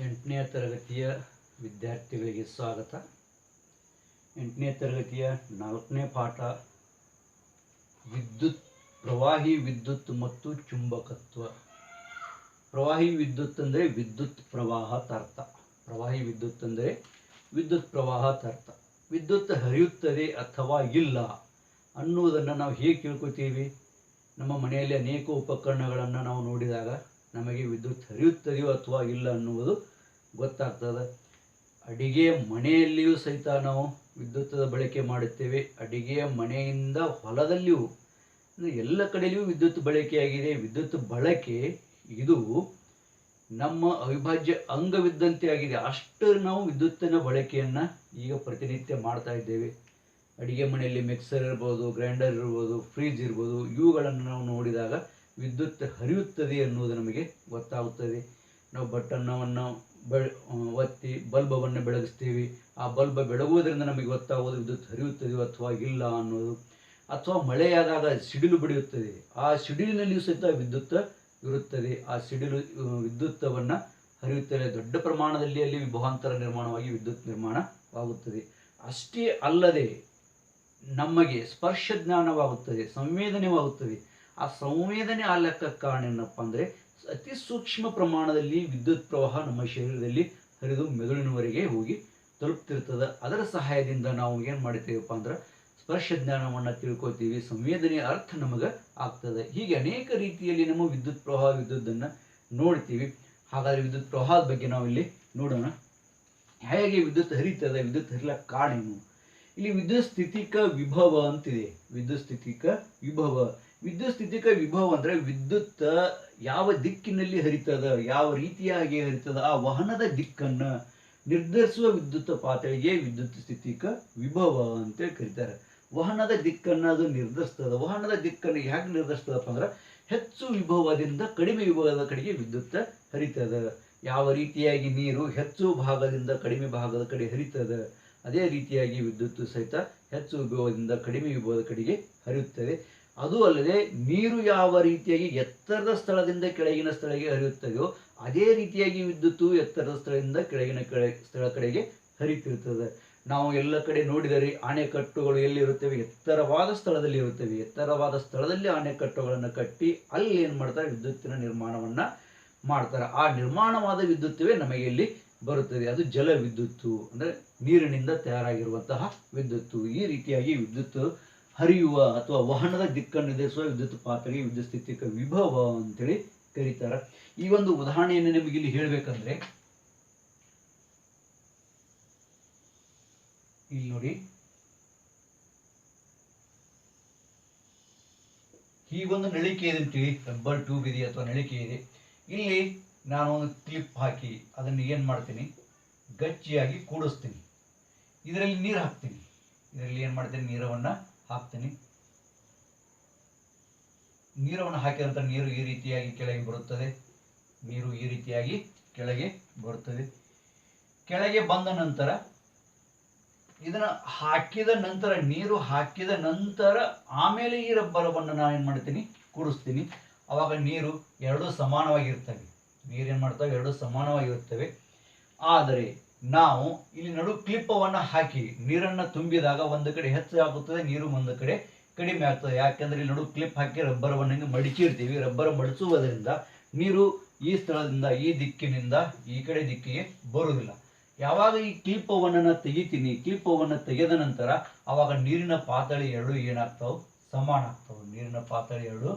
ಎಂಟನೇ ತರಗತಿಯ ವಿದ್ಯಾರ್ಥಿಗಳಿಗೆ ಸ್ವಾಗತ. ಎಂಟನೇ ತರಗತಿಯ ನಾಲ್ಕನೇ ಪಾಠ, ವಿದ್ಯುತ್, ಪ್ರವಾಹಿ ವಿದ್ಯುತ್ ಮತ್ತು ಚುಂಬಕತ್ವ. ಪ್ರವಾಹಿ ವಿದ್ಯುತ್ ಅಂದರೆ ವಿದ್ಯುತ್ ಪ್ರವಾಹ ತರ್ಥ ಪ್ರವಾಹಿ ವಿದ್ಯುತ್ ಅಂದರೆ ವಿದ್ಯುತ್ ಪ್ರವಾಹ ತರ್ಥ ವಿದ್ಯುತ್ ಹರಿಯುತ್ತದೆ ಅಥವಾ ಇಲ್ಲ ಅನ್ನುವುದನ್ನು ನಾವು ಹೇಗೆ ತಿಳ್ಕೊತೀವಿ ನಮ್ಮ ಮನೆಯಲ್ಲಿ ಅನೇಕ ಉಪಕರಣಗಳನ್ನು ನಾವು ನೋಡಿದಾಗ ನಮಗೆ ವಿದ್ಯುತ್ ಹರಿಯುತ್ತದೆಯೋ ಅಥವಾ ಇಲ್ಲ ಅನ್ನುವುದು ಗೊತ್ತಾಗ್ತದೆ. ಅಡಿಗೆ ಮನೆಯಲ್ಲಿಯೂ ಸಹಿತ ನಾವು ವಿದ್ಯುತ್ತದ ಬಳಕೆ ಮಾಡುತ್ತೇವೆ. ಅಡಿಗೆಯ ಮನೆಯಿಂದ ಹೊಲದಲ್ಲಿಯೂ ಎಲ್ಲ ಕಡೆಯಲ್ಲಿಯೂ ವಿದ್ಯುತ್ ಬಳಕೆಯಾಗಿದೆ. ವಿದ್ಯುತ್ ಬಳಕೆ ಇದು ನಮ್ಮ ಅವಿಭಾಜ್ಯ ಅಂಗವಿದ್ದಂತೆ ಆಗಿದೆ. ಅಷ್ಟು ನಾವು ವಿದ್ಯುತ್ತಿನ ಬಳಕೆಯನ್ನು ಈಗ ಪ್ರತಿನಿತ್ಯ ಮಾಡ್ತಾ ಇದ್ದೇವೆ. ಅಡಿಗೆ ಮನೆಯಲ್ಲಿ ಮಿಕ್ಸರ್ ಇರ್ಬೋದು, ಗ್ರೈಂಡರ್ ಇರ್ಬೋದು, ಫ್ರಿಜ್ ಇರ್ಬೋದು, ಇವುಗಳನ್ನು ನಾವು ನೋಡಿದಾಗ ವಿದ್ಯುತ್ ಹರಿಯುತ್ತದೆ ಎನ್ನುವುದು ನಮಗೆ ಗೊತ್ತಾಗುತ್ತದೆ. ನಾವು ಬಟನ್ನವನ್ನು ಬೆಳ ಒತ್ತಿ ಬಲ್ಬವನ್ನು ಬೆಳಗಿಸ್ತೀವಿ. ಆ ಬಲ್ಬ್ ಬೆಳಗುವುದರಿಂದ ನಮಗೆ ಗೊತ್ತಾಗುವುದು ವಿದ್ಯುತ್ ಹರಿಯುತ್ತದೆಯೋ ಅಥವಾ ಇಲ್ಲ ಅನ್ನೋದು ಅಥವಾ ಮಳೆಯಾದಾಗ ಸಿಡಿಲು ಬಡಿಯುತ್ತದೆ. ಆ ಸಿಡಿಲಿನಲ್ಲಿಯೂ ಸಹಿತ ವಿದ್ಯುತ್ ಇರುತ್ತದೆ. ಆ ಸಿಡಿಲು ವಿದ್ಯುತ್ತವನ್ನು ಹರಿಯುತ್ತದೆ ದೊಡ್ಡ ಪ್ರಮಾಣದಲ್ಲಿ ಅಲ್ಲಿ ವಿಭವಾಂತರ ನಿರ್ಮಾಣವಾಗಿ ವಿದ್ಯುತ್ ನಿರ್ಮಾಣವಾಗುತ್ತದೆ. ಅಷ್ಟೇ ಅಲ್ಲದೆ ನಮಗೆ ಸ್ಪರ್ಶ ಜ್ಞಾನವಾಗುತ್ತದೆ, ಸಂವೇದನೆವಾಗುತ್ತದೆ. ಆ ಸಂವೇದನೆ ಆಲಕ್ಕ ಕಾರಣ ಏನಪ್ಪ ಅಂದರೆ ಅತಿ ಸೂಕ್ಷ್ಮ ಪ್ರಮಾಣದಲ್ಲಿ ವಿದ್ಯುತ್ ಪ್ರವಾಹ ನಮ್ಮ ಶರೀರದಲ್ಲಿ ಹರಿದು ಮೆದುಳಿನವರೆಗೆ ಹೋಗಿ ತಲುಪ್ತಿರ್ತದೆ. ಅದರ ಸಹಾಯದಿಂದ ನಾವು ಏನು ಮಾಡ್ತೇವಪ್ಪ ಅಂದ್ರೆ ಸ್ಪರ್ಶ ಜ್ಞಾನವನ್ನು ತಿಳ್ಕೊತೀವಿ ಸಂವೇದನೆಯ ಅರ್ಥ ನಮಗೆ ಆಗ್ತದೆ. ಹೀಗೆ ಅನೇಕ ರೀತಿಯಲ್ಲಿ ನಮ್ಮ ವಿದ್ಯುತ್ ಪ್ರವಾಹ, ವಿದ್ಯುತ್ತನ್ನು ನೋಡ್ತೀವಿ. ಹಾಗಾದರೆ ವಿದ್ಯುತ್ ಪ್ರವಾಹದ ಬಗ್ಗೆ ನಾವು ಇಲ್ಲಿ ನೋಡೋಣ. ಹೇಗೆ ವಿದ್ಯುತ್ ಹರಿತದೆ, ವಿದ್ಯುತ್ ಹರಿಲಕ್ಕೆ ಕಾರಣ ಇಲ್ಲಿ ವಿದ್ಯುತ್ ಸ್ಥಿತಿಕ ವಿಭವ ಅಂತಿದೆ. ವಿದ್ಯುತ್ ಸ್ಥಿತಿಕ ವಿಭವ. ವಿದ್ಯುತ್ ಸ್ಥಿತಿಕ ವಿಭವ ಅಂದ್ರೆ ವಿದ್ಯುತ್ ಯಾವ ದಿಕ್ಕಿನಲ್ಲಿ ಹರಿತದ, ಯಾವ ರೀತಿಯಾಗಿ ಹರಿತದ, ಆ ವಾಹನದ ದಿಕ್ಕನ್ನ ನಿರ್ಧರಿಸುವ ವಿದ್ಯುತ್ ಪಾತ್ರೆಗೆ ವಿದ್ಯುತ್ ಸ್ಥಿತಿಕ ವಿಭವ ಅಂತ ಕರೀತಾರೆ. ವಾಹನದ ದಿಕ್ಕನ್ನ ಅದು ನಿರ್ಧರಿಸ್ತದ. ವಾಹನದ ದಿಕ್ಕನ್ನು ಹೇಗೆ ನಿರ್ಧರಿಸ್ತದಪ್ಪ ಅಂದ್ರೆ ಹೆಚ್ಚು ವಿಭವದಿಂದ ಕಡಿಮೆ ವಿಭವದ ಕಡೆಗೆ ವಿದ್ಯುತ್ ಹರಿತದ. ಯಾವ ರೀತಿಯಾಗಿ ನೀರು ಹೆಚ್ಚು ಭಾಗದಿಂದ ಕಡಿಮೆ ಭಾಗದ ಕಡೆ ಹರಿತದ, ಅದೇ ರೀತಿಯಾಗಿ ವಿದ್ಯುತ್ ಸಹಿತ ಹೆಚ್ಚು ವಿಭವದಿಂದ ಕಡಿಮೆ ವಿಭವದ ಕಡೆಗೆ ಹರಿಯುತ್ತದೆ. ಅದು ಅಲ್ಲದೆ ನೀರು ಯಾವ ರೀತಿಯಾಗಿ ಎತ್ತರದ ಸ್ಥಳದಿಂದ ಕೆಳಗಿನ ಸ್ಥಳಕ್ಕೆ ಹರಿಯುತ್ತದೆಯೋ ಅದೇ ರೀತಿಯಾಗಿ ವಿದ್ಯುತ್ತು ಎತ್ತರದ ಸ್ಥಳದಿಂದ ಕೆಳಗಿನ ಕೆಳ ಸ್ಥಳ ಕಡೆಗೆ ಹರಿತಿರುತ್ತದೆ. ನಾವು ಎಲ್ಲ ಕಡೆ ನೋಡಿದರೆ ಅಣೆಕಟ್ಟುಗಳು ಎಲ್ಲಿರುತ್ತವೆ? ಎತ್ತರವಾದ ಸ್ಥಳದಲ್ಲಿ ಇರುತ್ತವೆ. ಎತ್ತರವಾದ ಸ್ಥಳದಲ್ಲಿ ಅಣೆಕಟ್ಟುಗಳನ್ನು ಕಟ್ಟಿ ಅಲ್ಲಿ ಏನು ಮಾಡ್ತಾರೆ? ವಿದ್ಯುತ್ತಿನ ನಿರ್ಮಾಣವನ್ನು ಮಾಡ್ತಾರೆ. ಆ ನಿರ್ಮಾಣವಾದ ವಿದ್ಯುತ್ತವೇ ನಮಗೆ ಇಲ್ಲಿ ಬರುತ್ತದೆ. ಅದು ಜಲ ವಿದ್ಯುತ್ತು ಅಂದರೆ ನೀರಿನಿಂದ ತಯಾರಾಗಿರುವಂತಹ ವಿದ್ಯುತ್ತು. ಈ ರೀತಿಯಾಗಿ ವಿದ್ಯುತ್ ಹರಿಯುವ ಅಥವಾ ವಾಹನದ ದಿಕ್ಕನ್ನು ನಿರ್ಧರಿಸುವ ವಿದ್ಯುತ್ ಪಾತ್ರೆಗೆ ವಿದ್ಯುತ್ ಸ್ಥಿತಿಕ ವಿಭವ ಅಂತೇಳಿ ಕರೀತಾರೆ. ಈ ಒಂದು ಉದಾಹರಣೆಯನ್ನು ನಿಮಗೆ ಇಲ್ಲಿ ಹೇಳಬೇಕಂದ್ರೆ, ಇಲ್ಲಿ ನೋಡಿ. ಈ ಒಂದು ನಳಿಕೆ ಇದೆ ಅಂತೇಳಿ, ರಬ್ಬರ್ ಟ್ಯೂಬ್ ಇದೆ ಅಥವಾ ನಳಿಕೆ ಇದೆ. ಇಲ್ಲಿ ನಾನು ಒಂದು ಕ್ಲಿಪ್ ಹಾಕಿ ಅದನ್ನು ಏನು ಮಾಡ್ತೀನಿ? ಗಚ್ಚಿಯಾಗಿ ಕೂಡಿಸ್ತೀನಿ. ಇದರಲ್ಲಿ ನೀರು ಹಾಕ್ತೀನಿ. ಇದರಲ್ಲಿ ಏನು ಮಾಡ್ತೀನಿ? ನೀರವನ್ನು ಹಾಕ್ತೀನಿ. ನೀರವನ್ನು ಹಾಕಿದ ನೀರು ಈ ರೀತಿಯಾಗಿ ಕೆಳಗೆ ಬರುತ್ತದೆ. ನೀರು ಈ ರೀತಿಯಾಗಿ ಕೆಳಗೆ ಬರುತ್ತದೆ. ಕೆಳಗೆ ಬಂದ ನಂತರ ಇದನ್ನ ಹಾಕಿದ ನಂತರ, ನೀರು ಹಾಕಿದ ನಂತರ ಆಮೇಲೆ ಈ ರಬ್ಬರವನ್ನು ನಾನು ಏನು ಮಾಡ್ತೀನಿ? ಕೂಡಿಸ್ತೀನಿ. ಆವಾಗ ನೀರು ಎರಡೂ ಸಮಾನವಾಗಿರ್ತವೆ. ನೀರು ಏನು ಮಾಡ್ತವೆ? ಎರಡೂ ಸಮಾನವಾಗಿರುತ್ತವೆ ಆದರೆ ನಾವು ಇಲ್ಲಿ ನಡು ಕ್ಲಿಪ್ಪವನ್ನು ಹಾಕಿ ನೀರನ್ನು ತುಂಬಿದಾಗ ಒಂದು ಕಡೆ ಹೆಚ್ಚಾಗುತ್ತದೆ ನೀರು ಒಂದು ಕಡೆ ಕಡಿಮೆ ಆಗ್ತದೆ. ಯಾಕೆಂದ್ರೆ ಇಲ್ಲಿ ನಡು ಕ್ಲಿಪ್ ಹಾಕಿ ರಬ್ಬರವನ್ನು ಹಿಂಗೆ ಮಡಿಚಿರ್ತೀವಿ. ರಬ್ಬರ್ ಮಡಿಸುವುದರಿಂದ ನೀರು ಈ ಸ್ಥಳದಿಂದ, ಈ ದಿಕ್ಕಿನಿಂದ, ಈ ಕಡೆ ದಿಕ್ಕಿಗೆ ಬರುವುದಿಲ್ಲ. ಯಾವಾಗ ಈ ಕ್ಲಿಪ್ಪವನ್ನು ನಾನು ತೆಗಿತೀನಿ, ಕ್ಲಿಪ್ಪವನ್ನು ತೆಗೆದ ನಂತರ ಆವಾಗ ನೀರಿನ ಪಾತಳಿ ಎರಡು ಏನಾಗ್ತಾವೆ? ಸಮಾನ ಆಗ್ತವೆ. ನೀರಿನ ಪಾತಳಿ ಎರಡು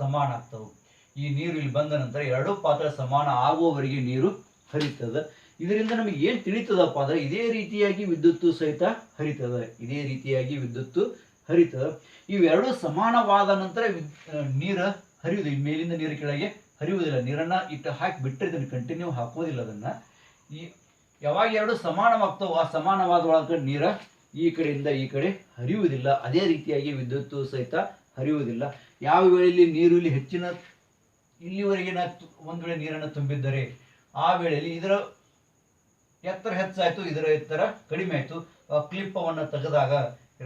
ಸಮಾನ ಆಗ್ತವೆ. ಈ ನೀರು ಇಲ್ಲಿ ಬಂದ ನಂತರ ಎರಡು ಪಾತ್ರ ಸಮಾನ ಆಗುವವರೆಗೆ ನೀರು ಹರಿತದೆ. ಇದರಿಂದ ನಮಗೆ ಏನು ತಿಳಿತದಪ್ಪ ಅಂದ್ರೆ ಇದೇ ರೀತಿಯಾಗಿ ವಿದ್ಯುತ್ತು ಸಹಿತ ಹರಿತದ, ಇದೇ ರೀತಿಯಾಗಿ ವಿದ್ಯುತ್ತು ಹರಿತದ. ಇವೆರಡು ಸಮಾನವಾದ ನಂತರ ನೀರು ಹರಿಯುವುದು ಮೇಲಿಂದ ನೀರು ಕೆಳಗೆ ಹರಿಯುವುದಿಲ್ಲ. ನೀರನ್ನ ಇಟ್ಟು ಹಾಕಿ ಬಿಟ್ಟರೆ ಇದನ್ನು ಕಂಟಿನ್ಯೂ ಹಾಕೋದಿಲ್ಲ ಅದನ್ನ. ಈ, ಯಾವಾಗ ಎರಡು ಸಮಾನವಾಗ್ತಾವ ಆ ಸಮಾನವಾದ ಒಳಗೆ ನೀರ ಈ ಕಡೆಯಿಂದ ಈ ಕಡೆ ಹರಿಯುವುದಿಲ್ಲ. ಅದೇ ರೀತಿಯಾಗಿ ವಿದ್ಯುತ್ತು ಸಹಿತ ಹರಿಯುವುದಿಲ್ಲ. ಯಾವ ವೇಳೆಯಲ್ಲಿ ನೀರು ಇಲ್ಲಿ ಹೆಚ್ಚಿನ ಇಲ್ಲಿವರೆಗೆ ಒಂದು ವೇಳೆ ನೀರನ್ನು ತುಂಬಿದ್ದರೆ ಆ ವೇಳೆಯಲ್ಲಿ ಇದರ ಎತ್ತರ ಹೆಚ್ಚಾಯಿತು, ಇದರ ಎತ್ತರ ಕಡಿಮೆ ಆಯಿತು. ಕ್ಲಿಪ್ಪವನ್ನು ತೆಗೆದಾಗ,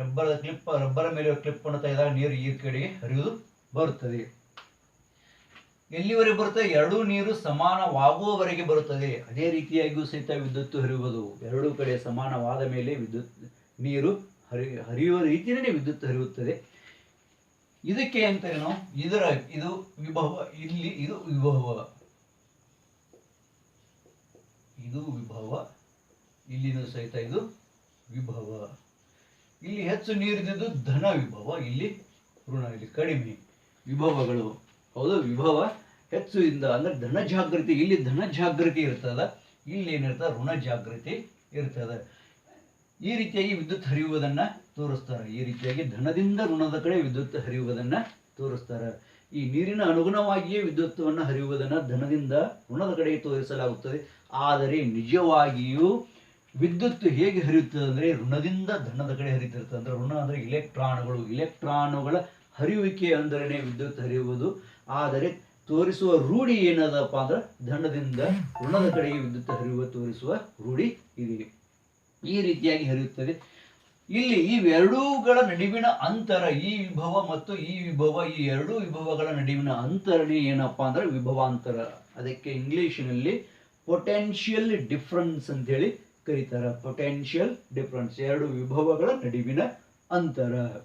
ರಬ್ಬರ್ ಕ್ಲಿಪ್ ರಬ್ಬರ್ ಮೇಲೆ ಕ್ಲಿಪ್ಪನ್ನು ತೆಗೆದಾಗ ನೀರು ಈ ಕಡೆಗೆ ಹರಿಯುವುದು ಬರುತ್ತದೆ. ಎಲ್ಲಿವರೆಗೆ ಬರುತ್ತೆ? ಎರಡೂ ನೀರು ಸಮಾನವಾಗುವವರೆಗೆ ಬರುತ್ತದೆ. ಅದೇ ರೀತಿಯಾಗಿಯೂ ಸಹಿತ ವಿದ್ಯುತ್ ಹರಿಯುವುದು. ಎರಡೂ ಕಡೆ ಸಮಾನವಾದ ಮೇಲೆ ವಿದ್ಯುತ್ ನೀರು ಹರಿ, ಹರಿಯುವ ರೀತಿಯೇ ವಿದ್ಯುತ್ ಹರಿಯುತ್ತದೆ. ಇದಕ್ಕೆ ಅಂತ ಏನು, ಇದರ, ಇದು ವಿಭವ, ಇಲ್ಲಿ ಇದು ವಿಭವ. ಇದು ವಿಭವ, ಇಲ್ಲಿನೂ ಸಹಿತ ಇದು ವಿಭವ. ಇಲ್ಲಿ ಹೆಚ್ಚು ನೀರಿದ್ದು ಧನ ವಿಭವ, ಇಲ್ಲಿ ಋಣ, ಇಲ್ಲಿ ಕಡಿಮೆ. ವಿಭವಗಳು, ಹೌದು, ವಿಭವ ಹೆಚ್ಚು ಇಂದ ಅಂದ್ರೆ ಧನ ಜಾಗೃತಿ, ಇಲ್ಲಿ ಧನ ಜಾಗೃತಿ ಇರ್ತದ, ಇಲ್ಲಿ ಏನಿರ್ತದೆ, ಋಣ ಜಾಗೃತಿ ಇರ್ತದೆ. ಈ ರೀತಿಯಾಗಿ ವಿದ್ಯುತ್ ಹರಿಯುವುದನ್ನ ತೋರಿಸ್ತಾರೆ. ಈ ರೀತಿಯಾಗಿ ಧನದಿಂದ ಋಣದ ಕಡೆ ವಿದ್ಯುತ್ ಹರಿಯುವುದನ್ನ ತೋರಿಸ್ತಾರೆ. ಈ ನೀರಿನ ಅನುಗುಣವಾಗಿಯೇ ವಿದ್ಯುತ್ತವನ್ನು ಹರಿಯುವುದನ್ನು ಧನದಿಂದ ಋಣದ ಕಡೆ ತೋರಿಸಲಾಗುತ್ತದೆ. ಆದರೆ ನಿಜವಾಗಿಯೂ ವಿದ್ಯುತ್ ಹೇಗೆ ಹರಿಯುತ್ತದೆ ಅಂದರೆ ಋಣದಿಂದ ಧನದ ಕಡೆ ಹರಿತಿರ್ತದೆ. ಅಂದ್ರೆ ಋಣ ಅಂದರೆ ಇಲೆಕ್ಟ್ರಾನುಗಳು. ಇಲೆಕ್ಟ್ರಾನುಗಳ ಹರಿಯುವಿಕೆ ಅಂದರೇನೆ ವಿದ್ಯುತ್ ಹರಿಯುವುದು. ಆದರೆ ತೋರಿಸುವ ರೂಢಿ ಏನದಪ್ಪ ಅಂದ್ರೆ ಧನದಿಂದ ಋಣದ ಕಡೆಗೆ ವಿದ್ಯುತ್ ಹರಿಯುವ ತೋರಿಸುವ ರೂಢಿ ಇದೆ ಈ ರೀತಿಯಾಗಿ ಹರಿಯುತ್ತದೆ. ಇಲ್ಲಿ ಇವೆರಡೂಗಳ ನಡುವಿನ ಅಂತರ, ಈ ವಿಭವ ಮತ್ತು ಈ ವಿಭವ, ಈ ಎರಡೂ ವಿಭವಗಳ ನಡುವಿನ ಅಂತರನೇ ಏನಪ್ಪಾ ಅಂದ್ರೆ ವಿಭವಾಂತರ. ಅದಕ್ಕೆ ಇಂಗ್ಲಿಷಿನಲ್ಲಿ ಪೊಟೆನ್ಷಿಯಲ್ ಡಿಫ್ರೆನ್ಸ್ ಅಂತ ಹೇಳಿ ಕರೀತಾರೆ. ಪೊಟೆನ್ಷಿಯಲ್ ಡಿಫ್ರೆನ್ಸ್ ಎರಡು ವಿಭವಗಳ ನಡುವಿನ ಅಂತರ.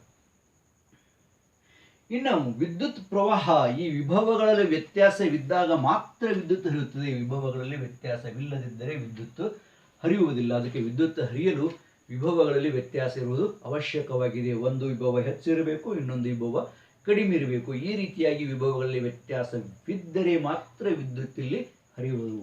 ಇನ್ನು ವಿದ್ಯುತ್ ಪ್ರವಾಹ, ಈ ವಿಭವಗಳಲ್ಲಿ ವ್ಯತ್ಯಾಸವಿದ್ದಾಗ ಮಾತ್ರ ವಿದ್ಯುತ್ ಹರಿಯುತ್ತದೆ. ವಿಭವಗಳಲ್ಲಿ ವ್ಯತ್ಯಾಸವಿಲ್ಲದಿದ್ದರೆ ವಿದ್ಯುತ್ ಹರಿಯುವುದಿಲ್ಲ. ಅದಕ್ಕೆ ವಿದ್ಯುತ್ ಹರಿಯಲು ವಿಭವಗಳಲ್ಲಿ ವ್ಯತ್ಯಾಸ ಇರುವುದು ಅವಶ್ಯಕವಾಗಿದೆ. ಒಂದು ವಿಭವ ಹೆಚ್ಚಿರಬೇಕು, ಇನ್ನೊಂದು ವಿಭವ ಕಡಿಮೆ ಇರಬೇಕು ಈ ರೀತಿಯಾಗಿ ವಿಭವಗಳಲ್ಲಿ ವ್ಯತ್ಯಾಸವಿದ್ದರೆ ಮಾತ್ರ ವಿದ್ಯುತ್ ಇಲ್ಲಿ ಹರಿಯುವುದು.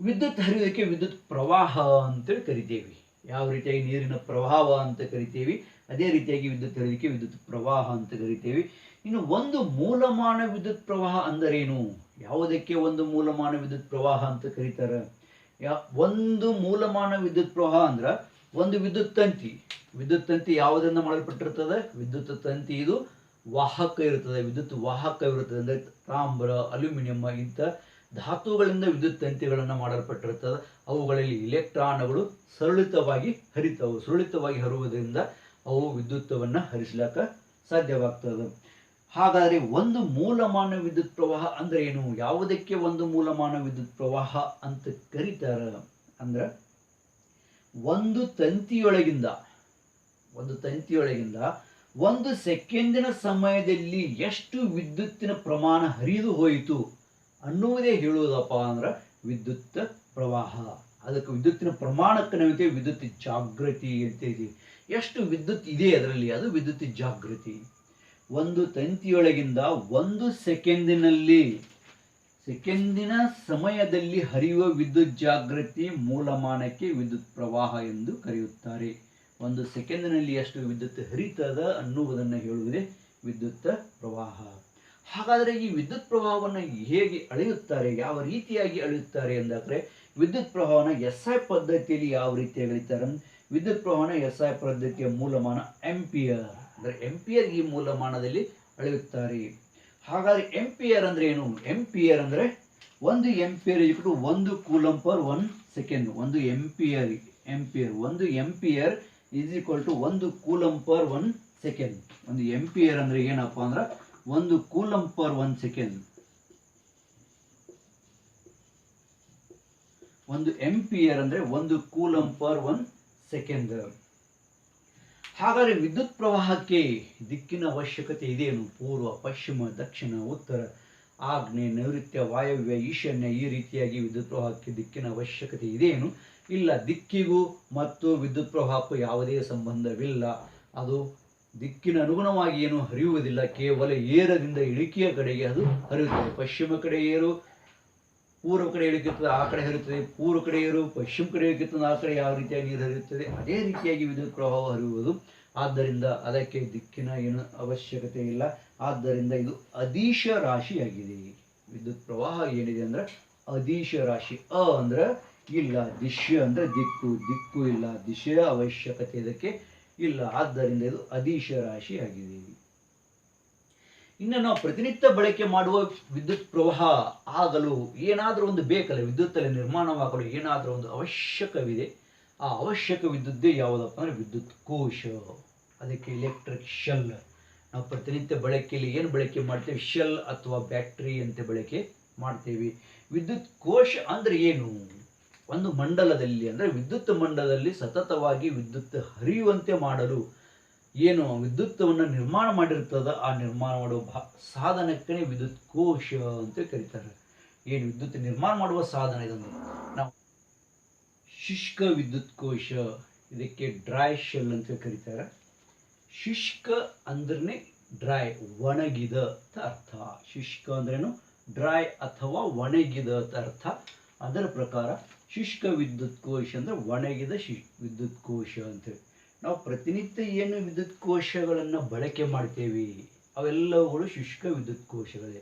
ವಿದ್ಯುತ್ ಹರಿಯೋದಕ್ಕೆ ವಿದ್ಯುತ್ ಪ್ರವಾಹ ಅಂತೇಳಿ ಕರಿತೇವೆ. ಯಾವ ರೀತಿಯಾಗಿ ನೀರಿನ ಪ್ರವಾಹ ಅಂತ ಕರಿತೇವೆ, ಅದೇ ರೀತಿಯಾಗಿ ವಿದ್ಯುತ್ ಹರಿಯೋದಕ್ಕೆ ವಿದ್ಯುತ್ ಪ್ರವಾಹ ಅಂತ ಕರಿತೇವೆ. ಇನ್ನು ಒಂದು ಮೂಲಮಾನ ವಿದ್ಯುತ್ ಪ್ರವಾಹ ಅಂದರೇನು? ಯಾವುದಕ್ಕೆ ಒಂದು ಮೂಲಮಾನ ವಿದ್ಯುತ್ ಪ್ರವಾಹ ಅಂತ ಕರೀತಾರೆ? ಒಂದು ಮೂಲಮಾನ ವಿದ್ಯುತ್ ಪ್ರವಾಹ ಅಂದ್ರ ಒಂದು ವಿದ್ಯುತ್ ತಂತಿ. ವಿದ್ಯುತ್ ತಂತಿ ಯಾವುದರಿಂದ ಮಾಡಲ್ಪಟ್ಟಿರ್ತದೆ? ವಿದ್ಯುತ್ ತಂತಿ ಇದು ವಾಹಕ ಇರುತ್ತದೆ. ವಿದ್ಯುತ್ ವಾಹಕ ಇರುತ್ತದೆ ಅಂದ್ರೆ ತಾಮ್ರ, ಅಲ್ಯೂಮಿನಿಯಂ ಇಂಥ ಧಾತುಗಳಿಂದ ವಿದ್ಯುತ್ ತಂತಿಗಳನ್ನು ಮಾಡಲ್ಪಟ್ಟಿರುತ್ತದೆ ಅವುಗಳಲ್ಲಿ ಇಲೆಕ್ಟ್ರಾನ್ಗಳು ಸರಳಿತವಾಗಿ ಹರಿತವು. ಸುರಳಿತವಾಗಿ ಹರುವುದರಿಂದ ಅವು ವಿದ್ಯುತ್ವನ್ನ ಹರಿಸ್ಲಾಕ ಸಾಧ್ಯವಾಗ್ತದೆ. ಹಾಗಾದರೆ ಒಂದು ಮೂಲಮಾನ ವಿದ್ಯುತ್ ಪ್ರವಾಹ ಅಂದ್ರೆ ಏನು? ಯಾವುದಕ್ಕೆ ಒಂದು ಮೂಲಮಾನ ವಿದ್ಯುತ್ ಪ್ರವಾಹ ಅಂತ ಕರೀತಾರ ಅಂದ್ರೆ ಒಂದು ತಂತಿಯೊಳಗಿಂದ ಒಂದು ತಂತಿಯೊಳಗಿಂದ ಒಂದು ಸೆಕೆಂಡಿನ ಸಮಯದಲ್ಲಿ ಎಷ್ಟು ವಿದ್ಯುತ್ತಿನ ಪ್ರಮಾಣ ಹರಿದು ಹೋಯಿತು ಅನ್ನುವುದೇ ಹೇಳುವುದಪ್ಪ ಅಂದ್ರೆ ವಿದ್ಯುತ್ ಪ್ರವಾಹ. ಅದಕ್ಕೆ ವಿದ್ಯುತ್ತಿನ ಪ್ರಮಾಣಕ್ಕೆ ನಮಗೆ ವಿದ್ಯುತ್ ಜಾಗೃತಿ ಅಂತ ಇದೆ ಎಷ್ಟು ವಿದ್ಯುತ್ ಇದೆ ಅದರಲ್ಲಿ, ಅದು ವಿದ್ಯುತ್ ಜಾಗೃತಿ ಒಂದು ತಂತಿಯೊಳಗಿಂದ ಒಂದು ಸೆಕೆಂಡಿನಲ್ಲಿ, ಸೆಕೆಂಡಿನ ಸಮಯದಲ್ಲಿ ಹರಿಯುವ ವಿದ್ಯುತ್ ಜಾಗೃತಿ ಮೂಲಮಾನಕ್ಕೆ ವಿದ್ಯುತ್ ಪ್ರವಾಹ ಎಂದು ಕರೆಯುತ್ತಾರೆ. ಒಂದು ಸೆಕೆಂಡಿನಲ್ಲಿ ಎಷ್ಟು ವಿದ್ಯುತ್ ಹರಿತದ ಅನ್ನುವುದನ್ನು ಹೇಳುವುದೇ ವಿದ್ಯುತ್ ಪ್ರವಾಹ. ಹಾಗಾದರೆ ಈ ವಿದ್ಯುತ್ ಪ್ರವಾಹವನ್ನು ಹೇಗೆ ಅಳೆಯುತ್ತಾರೆ, ಯಾವ ರೀತಿಯಾಗಿ ಅಳೆಯುತ್ತಾರೆ ಎಂದಾದರೆ, ವಿದ್ಯುತ್ ಪ್ರವಾಹನ ಎಸ್ ಐ ಪದ್ಧತಿಯಲ್ಲಿ ಯಾವ ರೀತಿಯಾಗಿ ಅಳಿತಾರೆ ವಿದ್ಯುತ್ ಪ್ರವಾಹನ ಎಸ್ ಐ ಪದ್ಧತಿಯ ಮೂಲಮಾನ ಎಂಪಿಯರ್ ಅಂದರೆ ಎಂಪಿಯರ್ ಈ ಮೂಲಮಾನದಲ್ಲಿ ಅಳೆಯುತ್ತಾರೆ. ಹಾಗಾದ್ರೆ ಎಂಪಿಯರ್ ಅಂದ್ರೆ ಏನು? ಎಂಪಿಯರ್ ಅಂದ್ರೆ ಒಂದು ಎಂಪಿಯರ್ ಟು ಒಂದು ಕೂಲಂ ಪರ್ ಒನ್ ಸೆಕೆಂಡ್ ಒಂದು ಎಂಪಿಯರ್ ಎಂಪಿಯರ್ ಒಂದು ಎಂಪಿಯರ್ ಈಸ್ ಈಕ್ವಲ್ ಟು ಒಂದು ಕೂಲಂ ಪರ್ ಒನ್ ಸೆಕೆಂಡ್ ಒಂದು ಎಂಪಿಯರ್ ಅಂದ್ರೆ ಏನಪ್ಪ ಅಂದ್ರೆ ಒಂದು ಕೂಲಂ ಪರ್ ಒನ್ ಸೆಕೆಂಡ್ ಒಂದು ಎಂಪಿಯರ್ ಅಂದ್ರೆ ಒಂದು ಕೂಲಂ ಪರ್ ಒನ್ ಸೆಕೆಂಡ್ ಹಾಗಾದ್ರೆ ವಿದ್ಯುತ್ ಪ್ರವಾಹಕ್ಕೆ ದಿಕ್ಕಿನ ಅವಶ್ಯಕತೆ ಇದೇನು ಪೂರ್ವ, ಪಶ್ಚಿಮ, ದಕ್ಷಿಣ, ಉತ್ತರ, ಆಗ್ನೇಯ, ನೈಋತ್ಯ, ವಾಯವ್ಯ, ಈಶಾನ್ಯ ಈ ರೀತಿಯಾಗಿ ವಿದ್ಯುತ್ ಪ್ರವಾಹಕ್ಕೆ ದಿಕ್ಕಿನ ಅವಶ್ಯಕತೆ ಇದೇನು ಇಲ್ಲ, ದಿಕ್ಕಿಗೂ ಮತ್ತು ವಿದ್ಯುತ್ ಪ್ರವಾಹಕ್ಕೂ ಯಾವುದೇ ಸಂಬಂಧವಿಲ್ಲ. ಅದು ದಿಕ್ಕಿನ ಅನುಗುಣವಾಗಿ ಏನು ಹರಿಯುವುದಿಲ್ಲ. ಕೇವಲ ಏರದಿಂದ ಇಳಿಕೆಯ ಕಡೆಗೆ ಅದು ಹರಿಯುತ್ತದೆ. ಪಶ್ಚಿಮ ಕಡೆ ಏರು ಪೂರ್ವ ಕಡೆ ಇಳಿಕಿರ್ತದೆ ಆ ಕಡೆ ಹರಿಯುತ್ತದೆ. ಪೂರ್ವ ಕಡೆ ಇರು ಪಶ್ಚಿಮ ಕಡೆ ಇಳಿಕಿರ್ತದೆ ಆ ಕಡೆ ಯಾವ ರೀತಿಯಾಗಿ ನೀರು ಹರಿಯುತ್ತದೆ? ಅದೇ ರೀತಿಯಾಗಿ ವಿದ್ಯುತ್ ಪ್ರವಾಹ ಹರಿಯುವುದು. ಆದ್ದರಿಂದ ಅದಕ್ಕೆ ದಿಕ್ಕಿನ ಏನು ಅವಶ್ಯಕತೆ ಇಲ್ಲ. ಆದ್ದರಿಂದ ಇದು ಅದೀಶ ರಾಶಿಯಾಗಿದೆ. ವಿದ್ಯುತ್ ಪ್ರವಾಹ ಏನಿದೆ ಅಂದ್ರೆ ಅದೀಶ ರಾಶಿ. ಅ ಅಂದ್ರೆ ಇಲ್ಲ, ದಿಶ್ಯ ಅಂದ್ರೆ ದಿಕ್ಕು. ದಿಕ್ಕು ಇಲ್ಲ, ದಿಶೆಯ ಅವಶ್ಯಕತೆ ಇದಕ್ಕೆ ಇಲ್ಲ. ಆದ್ದರಿಂದ ಇದು ಅದೀಶ ರಾಶಿ ಆಗಿದೆ ಇನ್ನು ನಾವು ಪ್ರತಿನಿತ್ಯ ಬಳಕೆ ಮಾಡುವ ವಿದ್ಯುತ್ ಪ್ರವಾಹ ಆಗಲು ಏನಾದರೂ ಒಂದು ಬೇಕಲ್ಲ ವಿದ್ಯುತ್ತಲ್ಲಿ ನಿರ್ಮಾಣವಾಗಲು ಏನಾದರೂ ಒಂದು ಅವಶ್ಯಕವಿದೆ. ಆ ಅವಶ್ಯಕ ವಿದ್ಯುತ್ತೇ ಯಾವುದಪ್ಪ ಅಂದರೆ ವಿದ್ಯುತ್ ಕೋಶ, ಅದಕ್ಕೆ ಎಲೆಕ್ಟ್ರಿಕ್ ಶೆಲ್ ನಾವು ಪ್ರತಿನಿತ್ಯ ಬಳಕೆಯಲ್ಲಿ ಏನು ಬಳಕೆ ಮಾಡ್ತೇವೆ? ಶೆಲ್ ಅಥವಾ ಬ್ಯಾಟ್ರಿ ಅಂತ ಬಳಕೆ ಮಾಡ್ತೇವೆ. ವಿದ್ಯುತ್ ಕೋಶ ಅಂದರೆ ಏನು? ಒಂದು ಮಂಡಲದಲ್ಲಿ ಅಂದರೆ ವಿದ್ಯುತ್ ಮಂಡಲದಲ್ಲಿ ಸತತವಾಗಿ ವಿದ್ಯುತ್ ಹರಿಯುವಂತೆ ಮಾಡಲು ಏನು ವಿದ್ಯುತ್ತವನ್ನು ನಿರ್ಮಾಣ ಮಾಡಿರ್ತದ, ಆ ನಿರ್ಮಾಣ ಮಾಡುವ ಭಾ ಸಾಧನಕ್ಕೇ ವಿದ್ಯುತ್ ಕೋಶ ಅಂತ ಕರೀತಾರೆ. ಏನು ವಿದ್ಯುತ್ ನಿರ್ಮಾಣ ಮಾಡುವ ಸಾಧನ ಇದೊಂದು ನಾವು ಶುಷ್ಕ ವಿದ್ಯುತ್ ಕೋಶ, ಇದಕ್ಕೆ ಡ್ರೈ ಶೆಲ್ ಅಂತ ಕರೀತಾರೆ. ಶುಷ್ಕ ಅಂದ್ರೆ ಡ್ರೈ, ಒಣಗಿದ ಅಂತ ಅರ್ಥ. ಶುಷ್ಕ ಅಂದ್ರೇನು ಡ್ರೈ ಅಥವಾ ಒಣಗಿದ ಅಂತ ಅರ್ಥ. ಅದರ ಪ್ರಕಾರ ಶುಷ್ಕ ವಿದ್ಯುತ್ ಕೋಶ ಅಂದ್ರೆ ಒಣಗಿದ ಶಿ, ವಿದ್ಯುತ್ ಕೋಶ ಅಂತೇಳಿ ನಾವು ಪ್ರತಿನಿತ್ಯ ಏನು ವಿದ್ಯುತ್ ಕೋಶಗಳನ್ನು ಬಳಕೆ ಮಾಡ್ತೇವೆ, ಅವೆಲ್ಲವುಗಳು ಶುಷ್ಕ ವಿದ್ಯುತ್ ಕೋಶಗಳೇ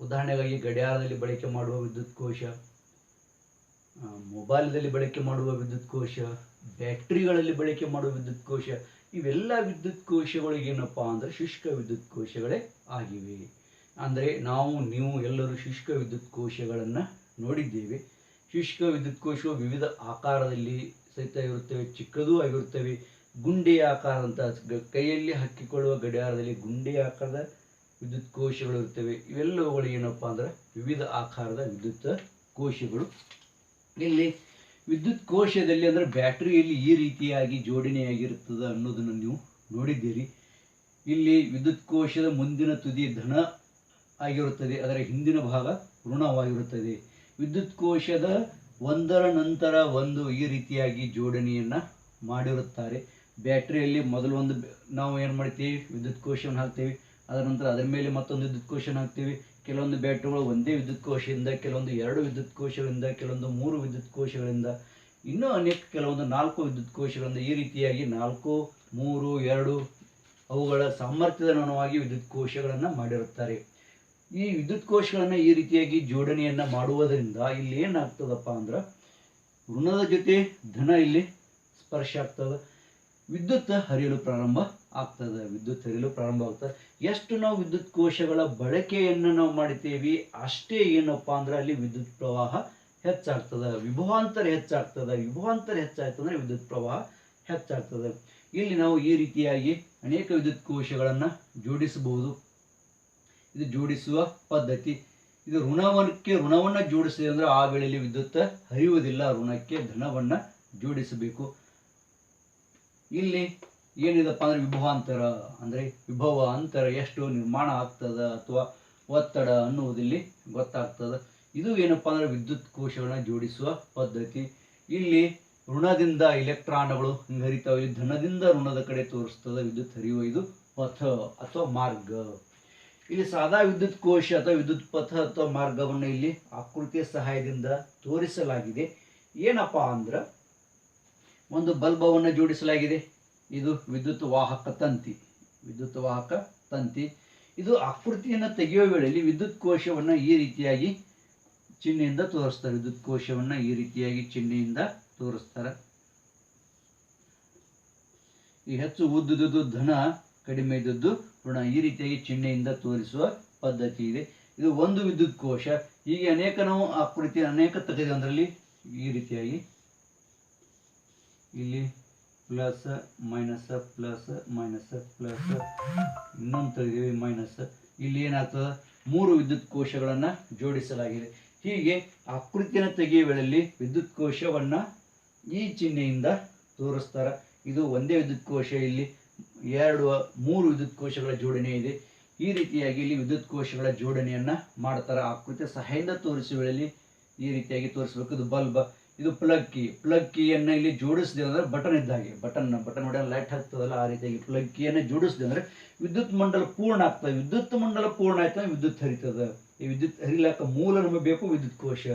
ಉದಾಹರಣೆಗಾಗಿ ಗಡಿಯಾರದಲ್ಲಿ ಬಳಕೆ ಮಾಡುವ ವಿದ್ಯುತ್ ಕೋಶ ಮೊಬೈಲ್ದಲ್ಲಿ ಬಳಕೆ ಮಾಡುವ ವಿದ್ಯುತ್ ಕೋಶ ಬ್ಯಾಟ್ರಿಗಳಲ್ಲಿ ಬಳಕೆ ಮಾಡುವ ವಿದ್ಯುತ್ ಕೋಶ ಇವೆಲ್ಲ ವಿದ್ಯುತ್ ಕೋಶಗಳು ಏನಪ್ಪ ಅಂದ್ರೆ ಶುಷ್ಕ ವಿದ್ಯುತ್ ಕೋಶಗಳೇ ಆಗಿವೆ. ಅಂದರೆ ನಾವು, ನೀವು ಎಲ್ಲರೂ ಶುಷ್ಕ ವಿದ್ಯುತ್ ಕೋಶಗಳನ್ನು ನೋಡಿದ್ದೇವೆ. ಶುಷ್ಕ ವಿದ್ಯುತ್ ಕೋಶವು ವಿವಿಧ ಆಕಾರದಲ್ಲಿ ಸಹಿತ ಇರುತ್ತವೆ, ಚಿಕ್ಕದೂ ಆಗಿರುತ್ತವೆ ಗುಂಡೆಯ ಆಕಾರದಂತಹ ಕೈಯಲ್ಲಿ ಹಾಕಿಕೊಳ್ಳುವ ಗಡಿಯಾರದಲ್ಲಿ ಗುಂಡಿ ಆಕಾರದ ವಿದ್ಯುತ್ ಕೋಶಗಳು ಇರ್ತವೆ. ಇವೆಲ್ಲವುಗಳು ಏನಪ್ಪ ಅಂದ್ರೆ ವಿವಿಧ ಆಕಾರದ ವಿದ್ಯುತ್ ಕೋಶಗಳು. ಇಲ್ಲಿ ವಿದ್ಯುತ್ ಕೋಶದಲ್ಲಿ ಅಂದ್ರೆ ಬ್ಯಾಟರಿಯಲ್ಲಿ ಈ ರೀತಿಯಾಗಿ ಜೋಡಣೆಯಾಗಿರುತ್ತದೆ ಅನ್ನೋದನ್ನು ನೀವು ನೋಡಿದ್ದೀರಿ. ಇಲ್ಲಿ ವಿದ್ಯುತ್ ಕೋಶದ ಮುಂದಿನ ತುದಿ ಧನ ಆಗಿರುತ್ತದೆ, ಅದರ ಹಿಂದಿನ ಭಾಗ ಋಣವಾಗಿರುತ್ತದೆ. ವಿದ್ಯುತ್ ಕೋಶದ ಒಂದರ ನಂತರ ಒಂದು ಈ ರೀತಿಯಾಗಿ ಜೋಡಣೆಯನ್ನು ಮಾಡಿರುತ್ತಾರೆ. ಬ್ಯಾಟ್ರಿಯಲ್ಲಿ ಮೊದಲು ಒಂದು ನಾವು ಏನು ಮಾಡ್ತೀವಿ? ವಿದ್ಯುತ್ ಕೋಶವನ್ನು ಹಾಕ್ತೀವಿ. ಅದರ ನಂತರ ಅದರ ಮೇಲೆ ಮತ್ತೊಂದು ವಿದ್ಯುತ್ ಕೋಶನ ಹಾಕ್ತೀವಿ. ಕೆಲವೊಂದು ಬ್ಯಾಟ್ರಿಗಳು ಒಂದೇ ವಿದ್ಯುತ್ ಕೋಶದಿಂದ, ಕೆಲವೊಂದು ಎರಡು ವಿದ್ಯುತ್ ಕೋಶಗಳಿಂದ, ಕೆಲವೊಂದು ಮೂರು ವಿದ್ಯುತ್ ಕೋಶಗಳಿಂದ, ಇನ್ನೂ ಅನೇಕ ಕೆಲವೊಂದು ನಾಲ್ಕು ವಿದ್ಯುತ್ ಕೋಶಗಳಿಂದ ಈ ರೀತಿಯಾಗಿ ನಾಲ್ಕು, ಮೂರು, ಎರಡು ಅವುಗಳ ಸಾಮರ್ಥ್ಯದ ಅನುವಾಗಿ ವಿದ್ಯುತ್ ಕೋಶಗಳನ್ನು ಮಾಡಿರುತ್ತಾರೆ. ಈ ವಿದ್ಯುತ್ ಕೋಶಗಳನ್ನು ಈ ರೀತಿಯಾಗಿ ಜೋಡಣೆಯನ್ನು ಮಾಡುವುದರಿಂದ ಇಲ್ಲಿ ಏನಾಗ್ತದಪ್ಪ ಅಂದ್ರೆ ಋಣದ ಜೊತೆ ಧನ ಇಲ್ಲಿ ಸ್ಪರ್ಶ ಆಗ್ತದೆ. ವಿದ್ಯುತ್ ಹರಿಯಲು ಪ್ರಾರಂಭ ಆಗ್ತದೆ. ವಿದ್ಯುತ್ ಹರಿಯಲು ಪ್ರಾರಂಭ ಆಗ್ತದೆ ಎಷ್ಟು ನಾವು ವಿದ್ಯುತ್ ಕೋಶಗಳ ಬಳಕೆಯನ್ನು ನಾವು ಮಾಡ್ತೀವಿ ಅಷ್ಟೇ ಏನಪ್ಪಾ ಅಂದ್ರೆ ಅಲ್ಲಿ ವಿದ್ಯುತ್ ಪ್ರವಾಹ ಹೆಚ್ಚಾಗ್ತದೆ. ವಿಭವಾಂತರ ಹೆಚ್ಚಾಗ್ತದೆ. ವಿಭವಾಂತರ ಹೆಚ್ಚಾಗ್ತದೆ ವಿದ್ಯುತ್ ಪ್ರವಾಹ ಹೆಚ್ಚಾಗ್ತದೆ. ಇಲ್ಲಿ ನಾವು ಈ ರೀತಿಯಾಗಿ ಅನೇಕ ವಿದ್ಯುತ್ ಕೋಶಗಳನ್ನು ಜೋಡಿಸಬಹುದು. ಇದು ಜೋಡಿಸುವ ಪದ್ಧತಿ. ಇದು ಋಣವಕ್ಕೆ ಋಣವನ್ನ ಜೋಡಿಸಿದೆ ಅಂದ್ರೆ ಆ ವೇಳೆಯಲ್ಲಿ ವಿದ್ಯುತ್ ಹರಿಯುವುದಿಲ್ಲ. ಋಣಕ್ಕೆ ಧನವನ್ನ ಜೋಡಿಸಬೇಕು. ಇಲ್ಲಿ ಏನಿದಪ್ಪ ಅಂದ್ರೆ ವಿಭವಾಂತರ ಅಂದ್ರೆ ವಿಭವ ಅಂತರ ಎಷ್ಟು ನಿರ್ಮಾಣ ಆಗ್ತದ ಅಥವಾ ಒತ್ತಡ ಅನ್ನುವುದಿಲ್ಲಿ ಗೊತ್ತಾಗ್ತದ. ಇದು ಏನಪ್ಪ ಅಂದ್ರೆ ವಿದ್ಯುತ್ ಕೋಶಗಳನ್ನ ಜೋಡಿಸುವ ಪದ್ಧತಿ. ಇಲ್ಲಿ ಋಣದಿಂದ ಇಲೆಕ್ಟ್ರಾನ್ಗಳು ಹರಿತಾವೆ, ಧನದಿಂದ ಋಣದ ಕಡೆ ತೋರಿಸ್ತದೆ ವಿದ್ಯುತ್ ಹರಿಯುವ ಇದು ಪಥ ಅಥವಾ ಮಾರ್ಗ. ಇಲ್ಲಿ ಸಾದಾ ವಿದ್ಯುತ್ ಕೋಶ ಅಥವಾ ವಿದ್ಯುತ್ ಪಥ ಅಥವಾ ಮಾರ್ಗವನ್ನು ಇಲ್ಲಿ ಆಕೃತಿಯ ಸಹಾಯದಿಂದ ತೋರಿಸಲಾಗಿದೆ. ಏನಪ್ಪಾ ಅಂದ್ರ ಒಂದು ಬಲ್ಬವನ್ನು ಜೋಡಿಸಲಾಗಿದೆ. ಇದು ವಿದ್ಯುತ್ ವಾಹಕ ತಂತಿ. ವಿದ್ಯುತ್ ವಾಹಕ ತಂತಿ. ಇದು ಆಕೃತಿಯನ್ನು ತೆಗೆಯುವ ವೇಳೆಯಲ್ಲಿ ವಿದ್ಯುತ್ ಕೋಶವನ್ನು ಈ ರೀತಿಯಾಗಿ ಚಿಹ್ನೆಯಿಂದ ತೋರಿಸ್ತಾರೆ. ವಿದ್ಯುತ್ ಕೋಶವನ್ನು ಈ ರೀತಿಯಾಗಿ ಚಿಹ್ನೆಯಿಂದ ತೋರಿಸ್ತಾರೆ. ಈ ಹೆಚ್ಚು ಉದ್ದುದು ಧನ, ಕಡಿಮೆ ಇದ್ದದ್ದು ಋಣ ಈ ರೀತಿಯಾಗಿ ಚಿಹ್ನೆಯಿಂದ ತೋರಿಸುವ ಪದ್ಧತಿ ಇದೆ. ಇದು ಒಂದು ವಿದ್ಯುತ್ ಕೋಶ. ಹೀಗೆ ಅನೇಕ ನಾವು ಆಕೃತಿ ಅನೇಕ ತೆಗೆದು ಈ ರೀತಿಯಾಗಿ ಇಲ್ಲಿ plus, minus plus minus, plus. ಇನ್ನೊಂದು ತೆಗೆದಿವಿ ಮೈನಸ್. ಇಲ್ಲಿ ಏನಾಗ್ತದೆ? ಮೂರು ವಿದ್ಯುತ್ ಕೋಶಗಳನ್ನು ಜೋಡಿಸಲಾಗಿದೆ. ಹೀಗೆ ಆಕೃತಿಯನ್ನು ತೆಗೆಯುವ ವೇಳೆಯಲ್ಲಿ ವಿದ್ಯುತ್ ಕೋಶವನ್ನ ಈ ಚಿಹ್ನೆಯಿಂದ ತೋರಿಸ್ತಾರೆ. ಇದು ಒಂದೇ ವಿದ್ಯುತ್ ಕೋಶ, ಇಲ್ಲಿ ಎರಡು, ಮೂರು ವಿದ್ಯುತ್ ಕೋಶಗಳ ಜೋಡಣೆ ಇದೆ. ಈ ರೀತಿಯಾಗಿ ಇಲ್ಲಿ ವಿದ್ಯುತ್ ಕೋಶಗಳ ಜೋಡಣೆಯನ್ನ ಮಾಡ್ತಾರೆ. ಆಕೃತಿಯ ಸಹಾಯದಿಂದ ತೋರಿಸುವ ವೇಳೆಯಲ್ಲಿ ಈ ರೀತಿಯಾಗಿ ತೋರಿಸಬೇಕು. ಇದು ಬಲ್ಬ್. ಇದು ಪ್ಲಗ್ ಕೀ ಪ್ಲಗ್ ಕೀಯನ್ನು ಇಲ್ಲಿ ಜೋಡಿಸಿದೆ ಅಂದರೆ ಬಟನ್ ಇದ್ದಾಗೆ. ಬಟನ್ ಬಟನ್ ಹೊಡೆಯ ಲೈಟ್ ಹಾಕ್ತದಲ್ಲ ಆ ರೀತಿಯಾಗಿ ಪ್ಲಗ್ ಕೀಯನ್ನು ಜೋಡಿಸಿದೆ ಅಂದರೆ ವಿದ್ಯುತ್ ಮಂಡಲ ಪೂರ್ಣ ಆಗ್ತದೆ. ವಿದ್ಯುತ್ ಮಂಡಲ ಪೂರ್ಣ ಆಯ್ತು ವಿದ್ಯುತ್ ಹರಿತದೆ. ಈ ವಿದ್ಯುತ್ ಹರಿಲಾಕ ಮೂಲ ನಮಗೆ ಬೇಕು ವಿದ್ಯುತ್ ಕೋಶ.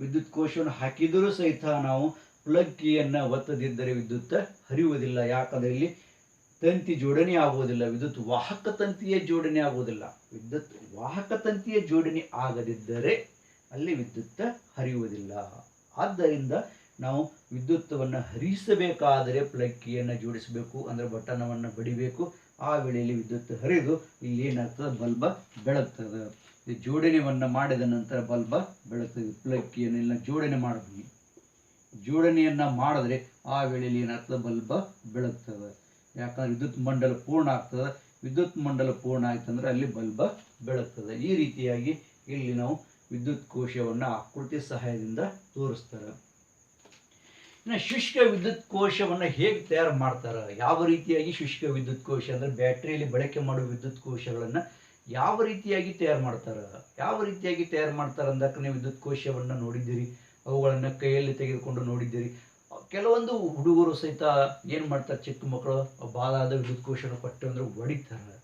ವಿದ್ಯುತ್ ಕೋಶವನ್ನು ಹಾಕಿದರೂ ಸಹಿತ ನಾವು ಪ್ಲಗ್ ಕೀಯನ್ನು ಒತ್ತದಿದ್ದರೆ ವಿದ್ಯುತ್ ಹರಿಯುವುದಿಲ್ಲ. ಯಾಕಂದರೆ ಇಲ್ಲಿ ತಂತಿ ಜೋಡಣೆ ಆಗುವುದಿಲ್ಲ. ವಿದ್ಯುತ್ ವಾಹಕ ತಂತಿಯ ಜೋಡಣೆ ಆಗುವುದಿಲ್ಲ. ವಿದ್ಯುತ್ ವಾಹಕ ತಂತಿಯ ಜೋಡಣೆ ಆಗದಿದ್ದರೆ ಅಲ್ಲಿ ವಿದ್ಯುತ್ ಹರಿಯುವುದಿಲ್ಲ. ಆದ್ದರಿಂದ ನಾವು ವಿದ್ಯುತ್ತವನ್ನು ಹರಿಸಬೇಕಾದರೆ ಪ್ಲಕ್ಕಿಯನ್ನು ಜೋಡಿಸಬೇಕು, ಅಂದರೆ ಬಟನವನ್ನು ಬಡಿಬೇಕು. ಆ ವೇಳೆಯಲ್ಲಿ ವಿದ್ಯುತ್ ಹರಿದು ಇಲ್ಲಿ ಏನಾಗ್ತದೆ? ಬಲ್ಬ ಬೆಳಗ್ತದೆ. ಜೋಡಣೆಯನ್ನು ಮಾಡಿದ ನಂತರ ಬಲ್ಬ ಬೆಳಗ್ತದೆ. ಪ್ಲಕ್ಕಿಯನ್ನೆಲ್ಲ ಜೋಡಣೆ ಮಾಡಬೇಕು. ಜೋಡಣೆಯನ್ನು ಮಾಡಿದ್ರೆ ಆ ವೇಳೆಯಲ್ಲಿ ಏನಾಗ್ತದೆ? ಬಲ್ಬ ಬೆಳಗ್ತದೆ. ಯಾಕಂದ್ರೆ ವಿದ್ಯುತ್ ಮಂಡಲ ಪೂರ್ಣ ಆಗ್ತದೆ. ವಿದ್ಯುತ್ ಮಂಡಲ ಪೂರ್ಣ ಆಯ್ತಂದ್ರೆ ಅಲ್ಲಿ ಬಲ್ಬ ಬೆಳಗ್ತದೆ. ಈ ರೀತಿಯಾಗಿ ಇಲ್ಲಿ ನಾವು ವಿದ್ಯುತ್ ಕೋಶವನ್ನು ಆಕೃತಿ ಸಹಾಯದಿಂದ ತೋರಿಸ್ತಾರೆ. ಇನ್ನು ಶುಷ್ಕ ವಿದ್ಯುತ್ ಕೋಶವನ್ನು ಹೇಗೆ ತಯಾರು ಮಾಡ್ತಾರೆ? ಯಾವ ರೀತಿಯಾಗಿ ಶುಷ್ಕ ವಿದ್ಯುತ್ ಕೋಶ ಅಂದರೆ ಬ್ಯಾಟ್ರಿಯಲ್ಲಿ ಬಳಕೆ ಮಾಡುವ ವಿದ್ಯುತ್ ಕೋಶಗಳನ್ನು ಯಾವ ರೀತಿಯಾಗಿ ತಯಾರು ಮಾಡ್ತಾರೆ? ಯಾವ ರೀತಿಯಾಗಿ ತಯಾರು ಮಾಡ್ತಾರೆ ಅಂದಕ್ಕೆ ವಿದ್ಯುತ್ ಕೋಶವನ್ನು ನೋಡಿದ್ದೀರಿ. ಅವುಗಳನ್ನು ಕೈಯಲ್ಲಿ ತೆಗೆದುಕೊಂಡು ನೋಡಿದ್ದೀರಿ. ಕೆಲವೊಂದು ಹುಡುಗರು ಸಹಿತ ಏನು ಮಾಡ್ತಾರೆ ಚಿಕ್ಕ ಮಕ್ಕಳು? ಬಾಲಾದ ವಿದ್ಯುತ್ ಕೋಶನ ಕೊಟ್ಟು ಅಂದ್ರೆ ಹೊಡಿತಾರೆ.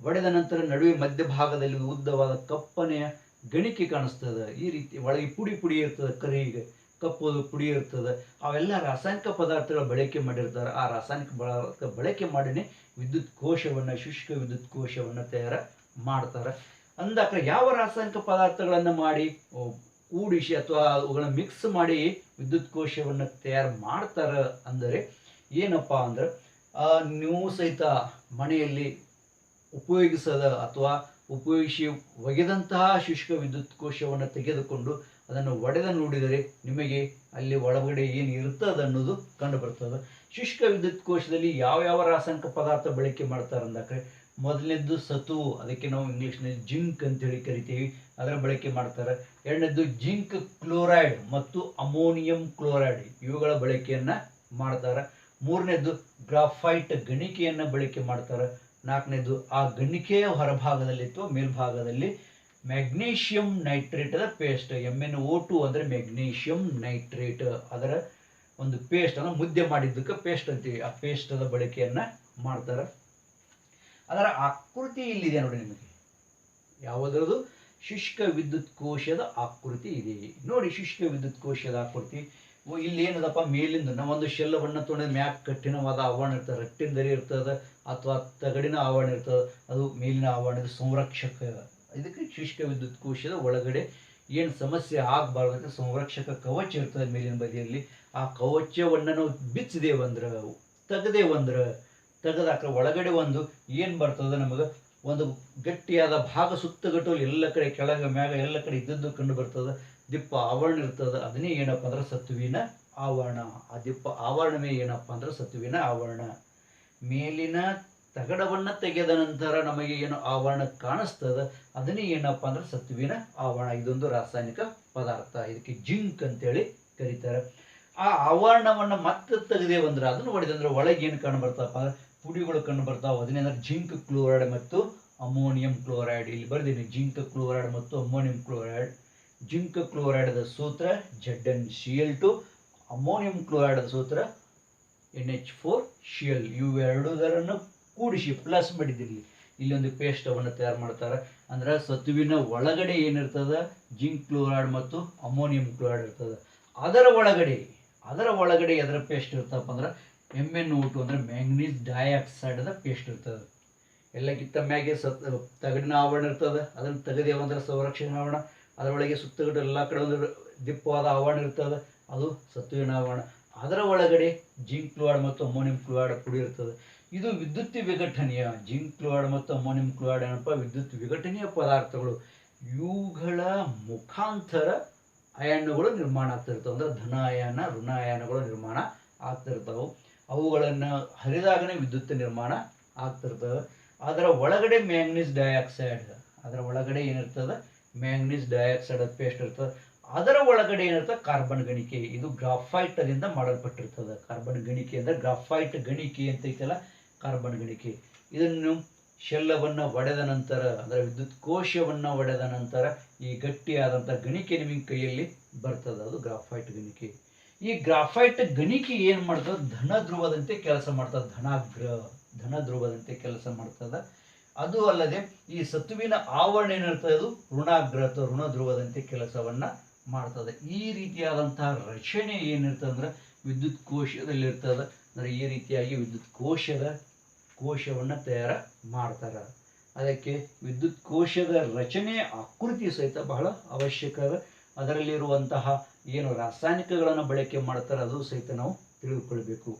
ಒಡೆದ ನಂತರ ನಡುವೆ ಮಧ್ಯಭಾಗದಲ್ಲಿ ಉದ್ದವಾದ ಕಪ್ಪನೆಯ ಗಣಿಕೆ ಕಾಣಿಸ್ತದೆ. ಈ ರೀತಿ ಒಳಗೆ ಪುಡಿ ಪುಡಿ ಇರ್ತದೆ, ಕರಿಗೆ ಕಪ್ಪದು ಪುಡಿ ಇರ್ತದೆ. ಅವೆಲ್ಲ ರಾಸಾಯನಿಕ ಪದಾರ್ಥಗಳ ಬಳಕೆ ಮಾಡಿರ್ತಾರೆ. ಆ ರಾಸಾಯನಿಕ ಪದಾರ್ಥ ಬಳಕೆ ಮಾಡಿನೇ ವಿದ್ಯುತ್ ಕೋಶವನ್ನು, ಶುಷ್ಕ ವಿದ್ಯುತ್ ಕೋಶವನ್ನು ತಯಾರ ಮಾಡ್ತಾರೆ. ಅಂದಾಕ ಯಾವ ರಾಸಾಯನಿಕ ಪದಾರ್ಥಗಳನ್ನು ಮಾಡಿ ಕೂಡಿಸಿ ಅಥವಾ ಅವುಗಳನ್ನ ಮಿಕ್ಸ್ ಮಾಡಿ ವಿದ್ಯುತ್ ಕೋಶವನ್ನು ತಯಾರು ಮಾಡ್ತಾರೆ ಅಂದರೆ ಏನಪ್ಪ ಅಂದ್ರೆ ನೀವು ಸಹಿತ ಮನೆಯಲ್ಲಿ ಉಪಯೋಗಿಸದ ಅಥವಾ ಉಪಯೋಗಿಸಿ ಒಗೆದಂತಹ ಶುಷ್ಕ ವಿದ್ಯುತ್ ಕೋಶವನ್ನು ತೆಗೆದುಕೊಂಡು ಅದನ್ನು ಒಡೆದ ನೋಡಿದರೆ ನಿಮಗೆ ಅಲ್ಲಿ ಒಳಗಡೆ ಏನು ಇರುತ್ತದೆ ಅನ್ನೋದು ಕಂಡು ಬರ್ತದೆ. ಶುಷ್ಕ ವಿದ್ಯುತ್ ಕೋಶದಲ್ಲಿ ಯಾವ ಯಾವ ರಾಸಾಯನಿಕ ಪದಾರ್ಥ ಬಳಕೆ ಮಾಡ್ತಾರೆ ಅಂದಾಕ್ರೆ ಮೊದಲನೇದ್ದು ಸತು, ಅದಕ್ಕೆ ನಾವು ಇಂಗ್ಲೀಷ್ನಲ್ಲಿ ಜಿಂಕ್ ಅಂತೇಳಿ ಕರಿತೀವಿ, ಅದರ ಬಳಕೆ ಮಾಡ್ತಾರೆ. ಎರಡನೇದ್ದು ಜಿಂಕ್ ಕ್ಲೋರೈಡ್ ಮತ್ತು ಅಮೋನಿಯಂ ಕ್ಲೋರೈಡ್ ಇವುಗಳ ಬಳಕೆಯನ್ನು ಮಾಡ್ತಾರೆ. ಮೂರನೇದ್ದು ಗ್ರಾಫೈಟ್ ಗಣಿಕೆಯನ್ನು ಬಳಕೆ ಮಾಡ್ತಾರೆ. ನಾಲ್ಕನೇದು, ಆ ಗಣಿಕೆಯ ಹೊರಭಾಗದಲ್ಲಿ ಅಥವಾ ಮೇಲ್ಭಾಗದಲ್ಲಿ magnesium ನೈಟ್ರೇಟದ paste. M N O two ಅಂದರೆ ಮ್ಯಾಗ್ನೀಷಿಯಂ ನೈಟ್ರೇಟ್. ಅದರ ಒಂದು ಪೇಸ್ಟ್ ಅನ್ನು ಮುದ್ದೆ ಮಾಡಿದ್ದಕ್ಕೆ ಪೇಸ್ಟ್ ಅಂತೀವಿ. ಆ ಪೇಸ್ಟದ ಬಳಕೆಯನ್ನು ಮಾಡ್ತಾರೆ. ಅದರ ಆಕೃತಿ ಇಲ್ಲಿದೆ ನೋಡಿ ನಿಮಗೆ. ಯಾವುದರದು ಶುಷ್ಕ ವಿದ್ಯುತ್ ಕೋಶದ ಆಕೃತಿ ಇದೆ. ನೋಡಿ ಶುಷ್ಕ ವಿದ್ಯುತ್ ಕೋಶದ ಆಕೃತಿ. ಇಲ್ಲಿ ಏನದಪ್ಪ? ಮೇಲಿಂದ. ನಾವೊಂದು ಶೆಲ್ಲವನ್ನು ತೊಳೆದ ಮ್ಯಾಕ್ ಕಠಿಣವಾದ ಆವರಣ ಇರ್ತದೆ ರಟ್ಟಿನ ದರಿ ಇರ್ತದೆ. ಅಥವಾ ತಗಡಿನ ಆವರಣ ಇರ್ತದೆ, ಅದು ಮೇಲಿನ ಆವರಣದ ಸಂರಕ್ಷಕ. ಇದಕ್ಕೆ ಶುಷ್ಕ ವಿದ್ಯುತ್ ಕೋಶದ ಒಳಗಡೆ ಏನು ಸಮಸ್ಯೆ ಆಗಬಾರ್ದು ಅಂತ ಸಂರಕ್ಷಕ ಕವಚ ಇರ್ತದೆ ಮೇಲಿನ ಬದಿಯಲ್ಲಿ. ಆ ಕವಚವನ್ನು ನಾವು ಬಿಚ್ಚಿದೇವಂದ್ರೆ ತೆಗೆದೇವಂದ್ರೆ ತೆಗೆದಾಕ ಒಳಗಡೆ ಒಂದು ಏನು ಬರ್ತದೆ ನಮಗೆ, ಒಂದು ಗಟ್ಟಿಯಾದ ಭಾಗ ಸುತ್ತಗಟ್ಟು ಎಲ್ಲ ಕಡೆ ಕೆಳಗೆ, ಮ್ಯಾಗ ಎಲ್ಲ ಕಡೆ ಇದ್ದದ್ದು ಕಂಡು ಬರ್ತದೆ. ದಿಪ್ಪ ಆವರಣ ಇರ್ತದೆ, ಅದನ್ನೇ ಏನಪ್ಪ ಅಂದ್ರೆ ಸತ್ವಿನ ಆವರಣ. ಆ ದಿಪ್ಪ ಆವರಣವೇ ಏನಪ್ಪ ಅಂದ್ರೆ ಸತ್ವಿನ ಆವರಣ. ಮೇಲಿನ ತಗಡವನ್ನು ತೆಗೆದ ನಂತರ ನಮಗೆ ಏನು ಆವರಣ ಕಾಣಿಸ್ತದ? ಅದನ್ನೇ ಏನಪ್ಪ ಅಂದ್ರೆ ಸತ್ವಿನ ಆವರಣ. ಇದೊಂದು ರಾಸಾಯನಿಕ ಪದಾರ್ಥ. ಇದಕ್ಕೆ ಜಿಂಕ್ ಅಂತೇಳಿ ಕರೀತಾರೆ. ಆ ಆವರಣವನ್ನು ಮತ್ತೆ ತೆಗೆದೇವಂದ್ರೆ ಅದನ್ನು ಹೊಡೆದಂದ್ರೆ ಒಳಗೆ ಏನು ಕಂಡು ಬರ್ತಪ್ಪ ಅಂದ್ರೆ ಪುಡಿಗಳು ಕಂಡು ಬರ್ತಾವೆ. ಅದನ್ನೇ ಅಂದ್ರೆ ಜಿಂಕ್ ಕ್ಲೋರೈಡ್ ಮತ್ತು ಅಮೋನಿಯಂ ಕ್ಲೋರೈಡ್. ಇಲ್ಲಿ ಬರ್ದೀನಿ. ಜಿಂಕ್ ಕ್ಲೋರೈಡ್ ಮತ್ತು ಅಮೋನಿಯಂ ಕ್ಲೋರೈಡ್. ಜಿಂಕ್ ಕ್ಲೋರೈಡ್ದ ಸೂತ್ರ Z N C L two ammonium chloride ಸೂತ್ರ ಎನ್ ಎಚ್ ಫೋರ್ ಶಿಯಲ್ ಇವೆರಡುದರನ್ನು ಕೂಡಿಸಿ ಪ್ಲಸ್ ಮಾಡಿದಿರಲಿ ಇಲ್ಲೊಂದು ಪೇಸ್ಟವನ್ನು ತಯಾರು ಮಾಡ್ತಾರೆ. ಅಂದ್ರೆ ಸತುವಿನ ಒಳಗಡೆ ಏನಿರ್ತದ? ಜಿಂಕ್ ಕ್ಲೋರೈಡ್ ಮತ್ತು ಅಮೋನಿಯಂ ಕ್ಲೋರೈಡ್ ಇರ್ತದೆ. ಅದರ ಒಳಗಡೆ ಅದರ ಒಳಗಡೆ ಅದರ ಪೇಸ್ಟ್ ಇರ್ತಪ್ಪ ಅಂದ್ರೆ ಎಂ ಎನ್ ಓಟು ಅಂದ್ರೆ ಮ್ಯಾಂಗ್ನೀಸ್ ಡೈಆಕ್ಸೈಡ್ದ ಪೇಸ್ಟ್ ಇರ್ತದೆ. ಎಲ್ಲಕ್ಕಿಂತ ಮ್ಯಾಗೆ ಸತ್, ತಗಡಿನ ಆವರಣ ಇರ್ತದೆ. ಅದನ್ನು ತೆಗೆದೇವಂದ್ರೆ ಸಂರಕ್ಷಣೆ ಆವರಣ. ಅದರೊಳಗೆ ಸುತ್ತಗಡೆ ಎಲ್ಲ ಕಡೆ ಒಂದು ದಿಪ್ಪವಾದ ಆವರಣ ಇರ್ತದೆ. ಅದು ಸತ್ವಿನ ಆವರಣ. ಅದರ ಒಳಗಡೆ ಜಿಂಕ್ ಕ್ಲೋರೈಡ್ ಮತ್ತು ಅಮೋನಿಯಂ ಕ್ಲೋರೈಡ್ ಇರ್ತದೆ. ಇದು ವಿದ್ಯುತ್ ವಿಘಟನೆಯ, ಜಿಂಕ್ ಕ್ಲೋರೈಡ್ ಮತ್ತು ಅಮೋನಿಯಂ ಕ್ಲೋರೈಡ್ ಏನಪ್ಪ? ವಿದ್ಯುತ್ ವಿಘಟನೆಯ ಪದಾರ್ಥಗಳು. ಇವುಗಳ ಮುಖಾಂತರ ಅಯಾನುಗಳು ನಿರ್ಮಾಣ ಆಗ್ತಿರ್ತವೆ ಅಂದ್ರೆ ಧನಾಯನ, ಋಣಾಯನಗಳು ನಿರ್ಮಾಣ ಆಗ್ತಿರ್ತವೆ ಅವುಗಳನ್ನು ಹರಿದಾಗನೇ ವಿದ್ಯುತ್ ನಿರ್ಮಾಣ ಆಗ್ತಿರ್ತವೆ ಅದರ ಒಳಗಡೆ ಮ್ಯಾಂಗ್ನೀಸ್ ಡೈಆಕ್ಸೈಡ್. ಅದರ ಒಳಗಡೆ ಏನಿರ್ತದೆ? ಮ್ಯಾಂಗ್ನೀಸ್ ಡೈಆಕ್ಸೈಡ್ ಪೇಸ್ಟ್ ಇರ್ತದೆ. ಅದರ ಒಳಗಡೆ ಏನಿರ್ತದೆ ಕಾರ್ಬನ್ ಗಣಿಕೆ. ಇದು ಗ್ರಾಫೈಟ್ ಮಾಡಲ್ಪಟ್ಟಿರ್ತದೆ. ಕಾರ್ಬನ್ ಗಣಿಕೆ ಅಂದ್ರೆ ಗ್ರಾಫೈಟ್ ಗಣಿಕೆ ಅಂತ ಐತಲ್ಲ ಕಾರ್ಬನ್ ಗಣಿಕೆ. ಇದನ್ನು ಶೆಲ್ಲವನ್ನು ಒಡೆದ ನಂತರ, ಅಂದರೆ ವಿದ್ಯುತ್ ಕೋಶವನ್ನು ಒಡೆದ ನಂತರ ಈ ಗಟ್ಟಿಯಾದಂಥ ಗಣಿಕೆ ನಿಮಗೆ ಕೈಯಲ್ಲಿ ಬರ್ತದೆ. ಅದು ಗ್ರಾಫೈಟ್ ಗಣಿಕೆ. ಈ ಗ್ರಾಫೈಟ್ ಗಣಿಕೆ ಏನು ಮಾಡ್ತದೆ? ಧನ ಧ್ರುವದಂತೆ ಕೆಲಸ ಮಾಡ್ತದೆ. ಧನಾಗ್ರ, ಧನ ಧ್ರುವದಂತೆ ಕೆಲಸ ಮಾಡ್ತದೆ. ಅದು ಅಲ್ಲದೆ ಈ ಸತುವಿನ ಆವರಣ ಏನಿರ್ತದೆ ಅದು ಋಣಾಗ್ರ ಅಥವಾ ಋಣ ಧ್ರುವದಂತೆ ಕೆಲಸವನ್ನ ಮಾಡ್ತದೆ. ಈ ರೀತಿಯಾದಂತಹ ರಚನೆ ಏನಿರ್ತದೆ ಅಂದ್ರೆ ವಿದ್ಯುತ್ ಕೋಶದಲ್ಲಿರ್ತದೆ. ಅಂದರೆ ಈ ರೀತಿಯಾಗಿ ವಿದ್ಯುತ್ ಕೋಶದ ಕೋಶವನ್ನು ತಯಾರ ಮಾಡ್ತಾರೆ. ಅದಕ್ಕೆ ವಿದ್ಯುತ್ ಕೋಶದ ರಚನೆ ಆಕೃತಿ ಸಹಿತ ಬಹಳ ಅವಶ್ಯಕ ಅದ. ಅದರಲ್ಲಿರುವಂತಹ ಏನು ರಾಸಾಯನಿಕಗಳನ್ನು ಬಳಕೆ ಮಾಡ್ತಾರೆ, ಅದು ಸಹಿತ ನಾವು ತಿಳಿದುಕೊಳ್ಬೇಕು.